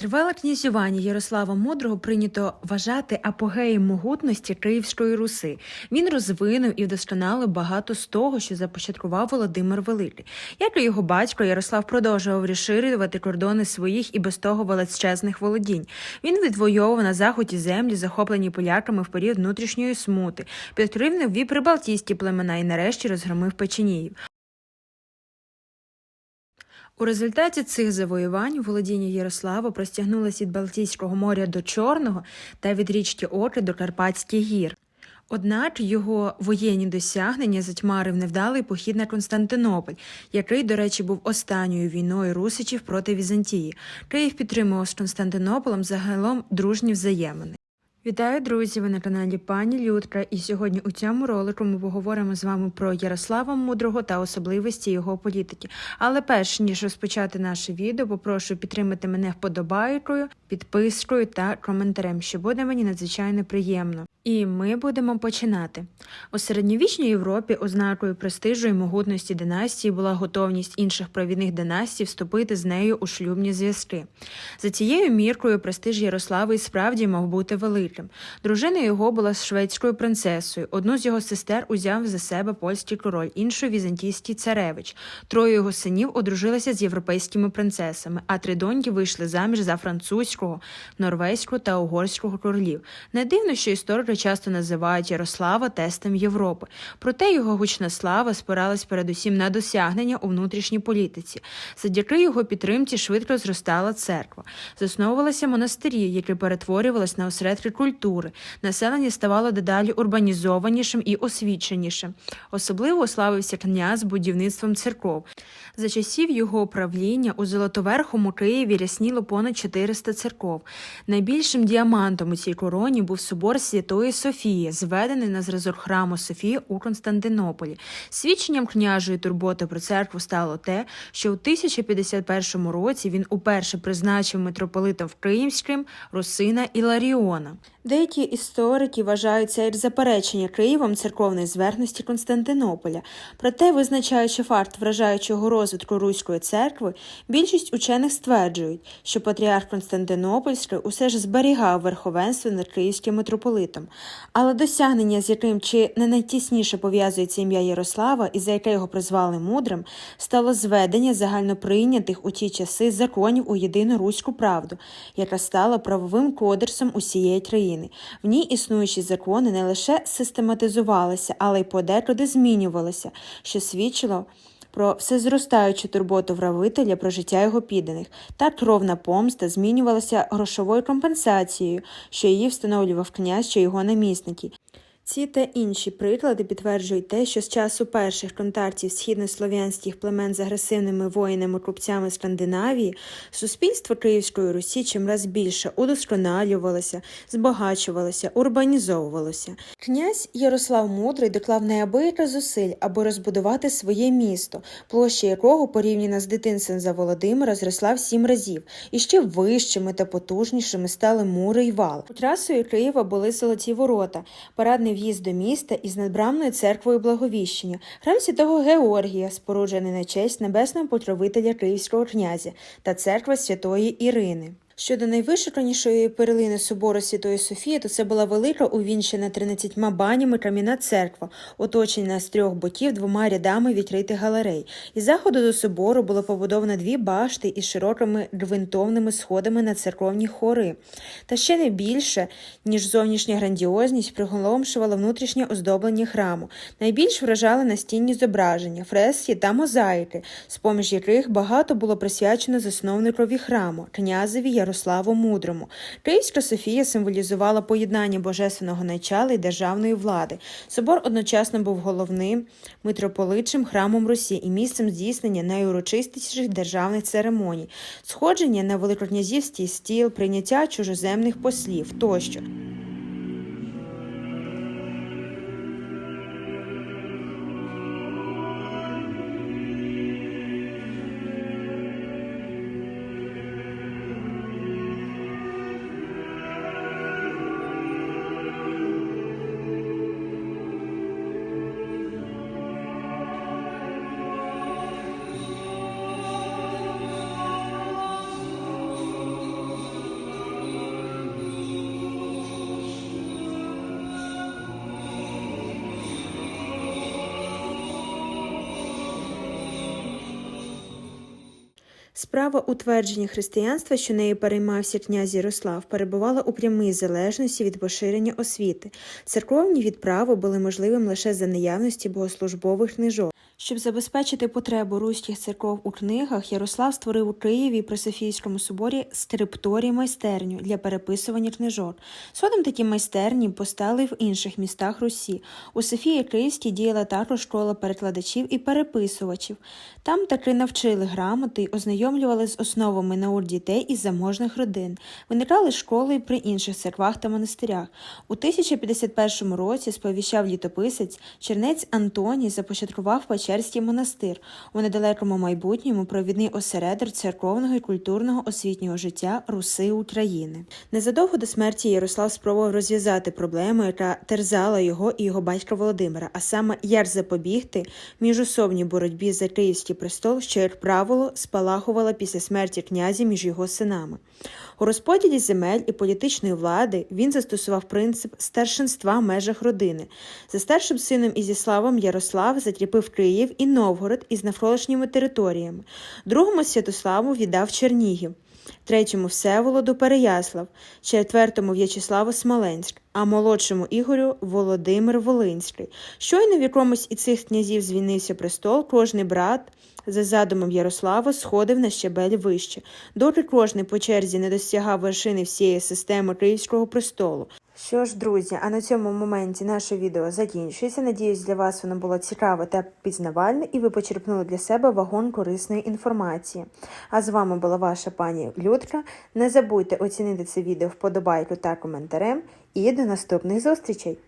Тривале князювання Ярослава Мудрого прийнято вважати апогеєм могутності Київської Руси. Він розвинув і вдосконалив багато з того, що започаткував Володимир Великий. Як і його батько, Ярослав продовжував розширювати кордони своїх і без того величезних володінь. Він відвоював на заході землі, захоплені поляками в період внутрішньої смути, підкрив вів прибалтійські племена і нарешті розгромив печеніїв. У результаті цих завоювань володіння Ярослава простягнулося від Балтійського моря до Чорного та від річки Оки до Карпатських гір. Однак його воєнні досягнення затьмарив невдалий похід на Константинополь, який, до речі, був останньою війною русичів проти Візантії. Київ підтримував з Константинополем загалом дружні взаємини. Вітаю, друзі! Ви на каналі Пані Людка, і сьогодні у цьому ролику ми поговоримо з вами про Ярослава Мудрого та особливості його політики. Але перш ніж розпочати наше відео, попрошу підтримати мене вподобайкою, підпискою та коментарем, що буде мені надзвичайно приємно. І ми будемо починати. У середньовічній Європі ознакою престижу і могутності династії була готовність інших провідних династій вступити з нею у шлюбні зв'язки. За цією міркою престиж Ярослава і справді мав бути великим. Дружина його була шведською принцесою. Одну з його сестер узяв за себе польський король, іншу візантійський царевич. Троє його синів одружилися з європейськими принцесами, а три доньки вийшли заміж за французького, норвезького та угорського королів. Не дивно, що історики часто називають Ярослава тестом Європи. Проте його гучна слава спиралась передусім на досягнення у внутрішній політиці. Завдяки його підтримці швидко зростала церква. Засновувалися монастирі, які перетворювалися на осередки культури. Населення ставало дедалі урбанізованішим і освіченішим. Особливо славився князь будівництвом церков. За часів його правління у Золотоверхому Києві рясніло понад 400 церков. Найбільшим діамантом у цій короні був собор Святої Софії, зведений на зразок храму Софії у Константинополі. Свідченням княжої турботи про церкву стало те, що у 1051 році він уперше призначив митрополитом в Київським Русина Іларіона. Деякі історики вважають це заперечення Києвом церковної зверхності Константинополя. Проте, визначаючи факт вражаючого розвитку Руської церкви, більшість учених стверджують, що патріарх Константинопольський усе ж зберігав верховенство над київським митрополитом. Але досягнення, з яким чи не найтісніше пов'язується ім'я Ярослава і за яке його призвали мудрим, стало зведення загальноприйнятих у ті часи законів у єдину руську правду, яка стала правовим кодексом усієї країни. В ній існуючі закони не лише систематизувалися, але й подекуди змінювалися, що свідчило про всезростаючу турботу вравителя про життя його підданих. Та кровна помста змінювалася грошовою компенсацією, що її встановлював князь чи його намісники. Ці та інші приклади підтверджують те, що з часу перших контактів східнослов'янських племен з агресивними воїнами-купцями Скандинавії суспільство Київської Русі чимраз більше удосконалювалося, збагачувалося, урбанізовувалося. Князь Ярослав Мудрий доклав неабияке зусиль, аби розбудувати своє місто, площа якого порівняно з дитинством за Володимира зросла в сім разів, і ще вищими та потужнішими стали мури й вал. Трасою Києва були золоті ворота, парадний в'їзд до міста із надбрамною церквою Благовіщення, храм святого Георгія, споруджений на честь небесного покровителя Київського князя та церква святої Ірини. Щодо найвишуканішої перлини собору Святої Софії, то це була велика увінчена 13 банями кам'яна церква, оточена з трьох боків двома рядами відкритих галерей. Із заходу до собору було побудовано дві башти із широкими гвинтовними сходами на церковні хори. Та ще не більше, ніж зовнішня грандіозність, приголомшувала внутрішнє оздоблення храму. Найбільш вражали настінні зображення, фрески та мозаїки, з поміж яких багато було присвячено засновникові храму, князеві Ярославу Мудрому. Київська Софія символізувала поєднання божественного начала і державної влади. Собор одночасно був головним митрополитчим храмом Русі і місцем здійснення найурочистіших державних церемоній, сходження на великокнязівський стіл, прийняття чужоземних послів тощо. Справа утвердження християнства, що нею переймався князь Ярослав, перебувала у прямій залежності від поширення освіти. Церковні відправи були можливим лише за наявності богослужбових книжок. Щоб забезпечити потребу руських церков у книгах, Ярослав створив у Києві при Софійському соборі скрипторій майстерню для переписування книжок. Згодом такі майстерні постали в інших містах Русі. У Софії Київській діяла також школа перекладачів і переписувачів. Там таки навчили грамоти ознайомлювали з основами наук дітей із заможних родин. Виникали школи при інших церквах та монастирях. У 1051 році сповіщав літописець Чернець Антоній започаткував Печерський монастир у недалекому майбутньому провідний осередок церковного і культурного освітнього життя Руси України. Незадовго до смерті Ярослав спробував розв'язати проблему, яка терзала його і його батька Володимира, а саме як запобігти міжособній боротьбі за київський престол, що, як правило, спалахувала після смерті князя між його синами. У розподілі земель і політичної влади він застосував принцип старшинства в межах родини. За старшим сином Ізіславом Ярослав закріпив Київ і Новгород із навколишніми територіями. Другому Святославу віддав Чернігів, третьому Всеволоду Переяслав, четвертому В'ячеславу Смоленськ, а молодшому Ігорю Володимир Волинський. Щойно в якомусь із цих князів звільнився престол, кожний брат за задумом Ярослава сходив на щебель вище, доки кожний по черзі не досягав вершини всієї системи Київського престолу. Що ж, друзі, а на цьому моменті наше відео закінчується. Надіюсь, для вас воно було цікаве та пізнавальне, і ви почерпнули для себе вагон корисної інформації. А з вами була ваша пані Людка. Не забудьте оцінити це відео вподобайку та коментарем. І до наступних зустрічей!